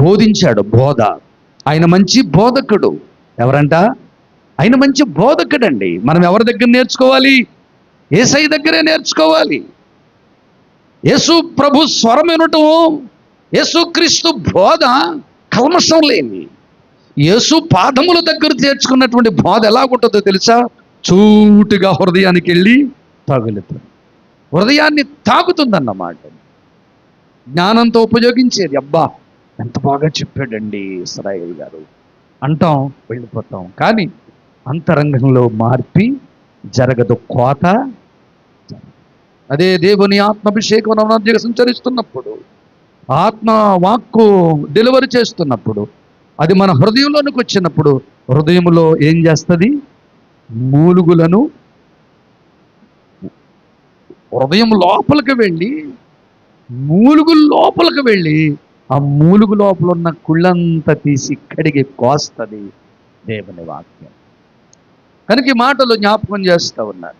బోధించాడు బోధ. ఆయన మంచి బోధకుడు. ఎవరంట? ఆయన మంచి బోధకుడండి. మనం ఎవరి దగ్గర నేర్చుకోవాలి? ఏసై దగ్గరే నేర్చుకోవాలి. యేసు ప్రభు స్వరం వినటం యేసుక్రీస్తు బోధ కల్మషం లేని. యేసు పాదముల దగ్గర చేర్చుకున్నటువంటి బోధ ఎలాగుంటుందో తెలుసా? చూటుగా హృదయానికి వెళ్ళి తగులుతుంది. హృదయాన్ని తాకుతుందన్నమాట. జ్ఞానంతో ఉపయోగించేది. అబ్బా! ఎంత బాగా చెప్పాడండి ఇస్రాయేల్ గారు. అంటాం వెళ్ళిపోతాం. కానీ అంతరంగంలో మార్పి జరగదు కోత అదే దేవుని ఆత్మాభిషేకం సంచరిస్తున్నప్పుడు ఆత్మ వాక్కు డెలివరీ చేస్తున్నప్పుడు అది మన హృదయంలోనికి వచ్చినప్పుడు హృదయంలో ఏం చేస్తుంది? మూలుగులను హృదయం లోపలికి వెళ్ళి మూలుగు లోపలికి వెళ్ళి ఆ మూలుగు లోపల ఉన్న కుళ్ళంతా తీసి కడిగి కోస్తుంది దేవుని వాక్యం. కనుక ఈ మాటలు జ్ఞాపకం చేస్తూ ఉన్నారు